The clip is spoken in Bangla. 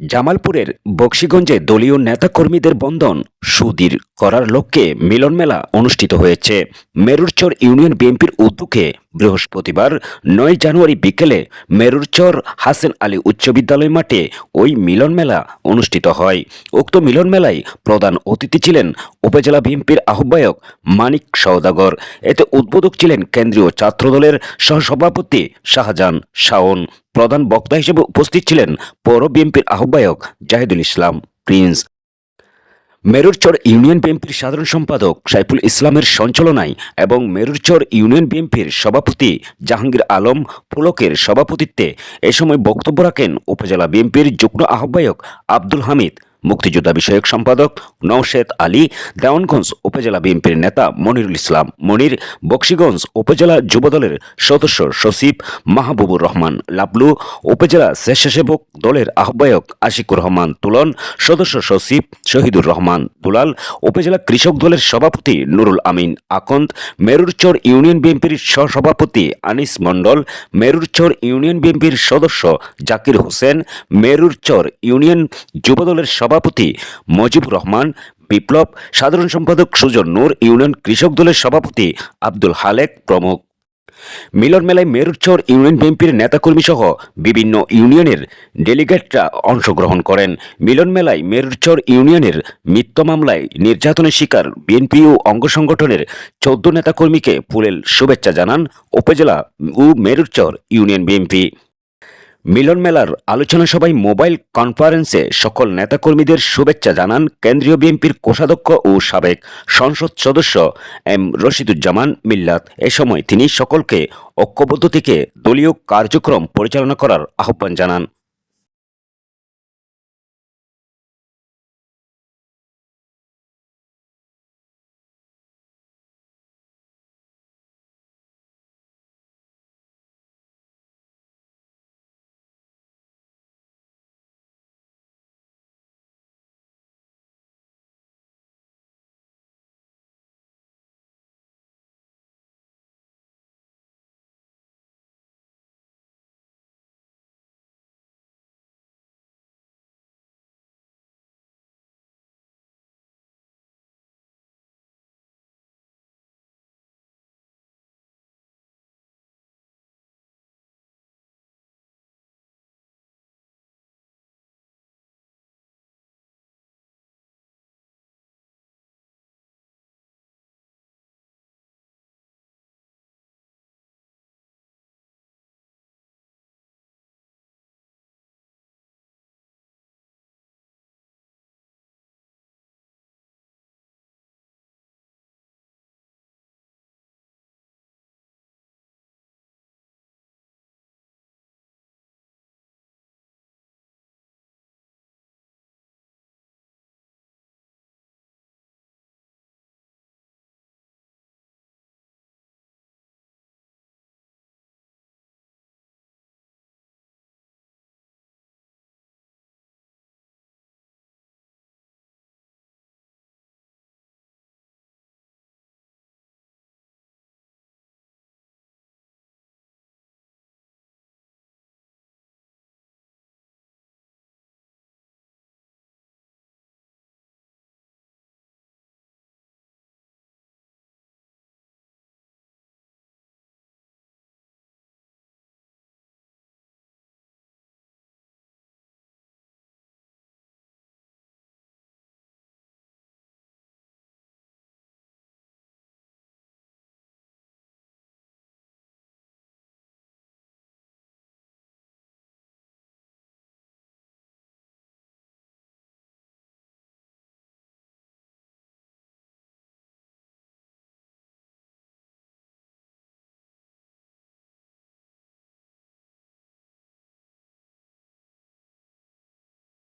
জামালপুরের বক্সিগঞ্জে দলীয় নেতাকর্মীদের বন্ধন সুদীর করার লক্ষ্যে মিলন মেলা অনুষ্ঠিত হয়েছে। মেরুরচর ইউনিয়ন বিএনপির উদ্যোগে বৃহস্পতিবার নয় জানুয়ারি বিকেলে মেরুরচর হাসেন আলী উচ্চ বিদ্যালয় মাঠে ওই মিলন মেলা অনুষ্ঠিত হয়। উক্ত মিলন মেলায় প্রধান অতিথি ছিলেন উপজেলা বিএনপির আহ্বায়ক মানিক সওদাগর। এতে উদ্বোধক ছিলেন কেন্দ্রীয় ছাত্রদলের সহসভাপতি শাহজাহান শাওন। প্রধান বক্তা হিসেবে উপস্থিত ছিলেন পৌর বিএনপির আহ্বায়ক জাহিদুল ইসলাম প্রিন্স। মেরুরচর ইউনিয়ন বিএনপির সাধারণ সম্পাদক সাইফুল ইসলামের সঞ্চালনায় এবং মেরুরচর ইউনিয়ন বিএনপির সভাপতি জাহাঙ্গীর আলম পুলকের সভাপতিত্বে এ সময় বক্তব্য রাখেন উপজেলা বিএনপির যুগ্ম আহ্বায়ক আব্দুল হামিদ। মুক্তিযোদ্ধা বিষয়ক সম্পাদক নওশেদ আলী, দেওয়ানগঞ্জ উপজেলা বিএনপির নেতা মনিরুল ইসলাম, মনির বক্সিগঞ্জ উপজেলা যুবদলের সদস্য সচিব মাহবুবুর রহমান, লাবলু উপজেলা স্বেচ্ছাসেবক দলের আহ্বায়ক আশিকুর রহমান তুলন, সদস্য সচিব শহীদুর রহমান দুলাল, উপজেলা কৃষক দলের সভাপতি নুরুল আমিন আকন্দ, মেরুরচর ইউনিয়ন বিএনপির সহসভাপতি আনিস মণ্ডল, মেরুরচর ইউনিয়ন বিএনপির সদস্য জাকির হোসেন, মেরুরচর ইউনিয়ন যুবদলের সভাপতি মজিবুর রহমান, বিপ্লব, সাধারণ সম্পাদক সুজন নূর, ইউনিয়ন কৃষক দলের সভাপতি আব্দুল হালেক প্রমুখ। মিলন মেলায় মেরুরচর ইউনিয়ন বিএনপির নেতাকর্মী সহ বিভিন্ন ইউনিয়নের ডেলিগেটরা অংশগ্রহণ করেন। মিলন মেলায় মেরুরচর ইউনিয়নের মিথ্য মামলায় নির্যাতনের শিকার বিএনপি ও অঙ্গ সংগঠনের চোদ্দ নেতাকর্মীকে ফুলেল শুভেচ্ছা জানান উপজেলা ও মেরুরচর ইউনিয়ন বিএনপি। মিলন মেলার আলোচনা সভায় মোবাইল কনফারেন্সে সকল নেতাকর্মীদের শুভেচ্ছা জানান কেন্দ্রীয় বিএনপির কোষাধ্যক্ষ ও সাবেক সংসদ সদস্য এম রশিদুজ্জামান মিল্লাত। এ সময় তিনি সকলকে ঐক্যবদ্ধ থেকে দলীয় কার্যক্রম পরিচালনা করার আহ্বান জানান।